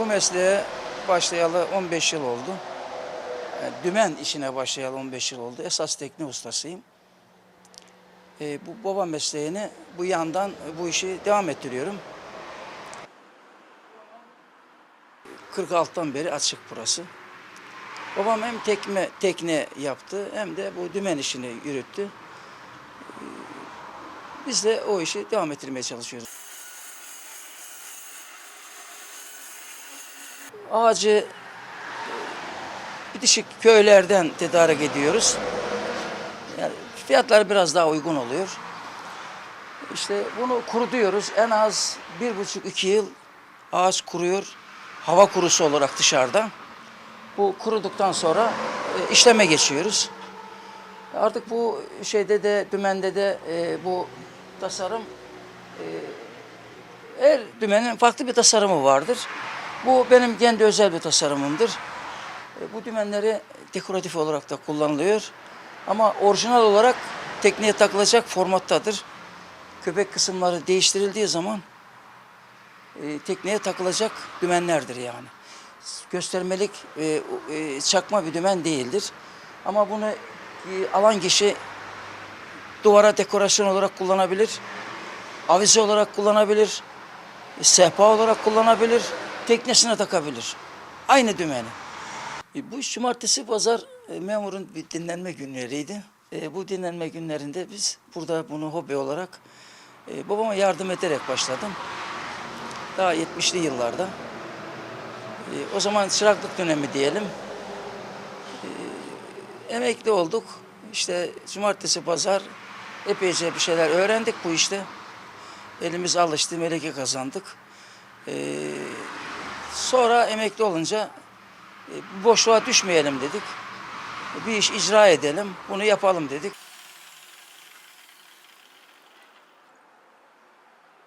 Bu mesleğe başlayalı 15 yıl oldu. Yani dümen işine başlayalı 15 yıl oldu. Esas tekne ustasıyım. Ee, bu baba mesleğini bu yandan bu işi devam ettiriyorum. 46'tan beri açık burası. Babam hem tekme, tekne yaptı hem de bu dümen işini yürüttü. Biz de o işi devam ettirmeye çalışıyoruz. Ağacı e, bitişik köylerden tedarik ediyoruz. Yani fiyatlar biraz daha uygun oluyor. İşte bunu kurutuyoruz. En az bir buçuk iki yıl ağaç kuruyor. Hava kurusu olarak dışarıda. Bu kuruduktan sonra e, işleme geçiyoruz. Artık bu şeyde de dümende de e, bu tasarım her dümenin farklı bir tasarımı vardır. Bu benim kendi özel bir tasarımımdır. E, bu dümenleri dekoratif olarak da kullanılıyor. Ama orijinal olarak tekneye takılacak formattadır. Köpek kısımları değiştirildiği zaman e, tekneye takılacak dümenlerdir yani. Göstermelik e, çakma bir dümen değildir. Ama bunu alan kişi duvara dekorasyon olarak kullanabilir, avize olarak kullanabilir, sehpa olarak kullanabilir, teknesine takabilir. Aynı dümeni. E, Bu cumartesi pazar e, memurun bir dinlenme günleriydi. E, bu dinlenme günlerinde biz burada bunu hobi olarak e, babama yardım ederek başladım. Daha 70'li yıllarda. E, o zaman çıraklık dönemi diyelim. E, emekli olduk. İşte cumartesi pazar epeyce bir şeyler öğrendik bu işte. Elimiz alıştı, meleke kazandık. E, sonra emekli olunca e, boşluğa düşmeyelim dedik. Bir iş icra edelim, bunu yapalım dedik.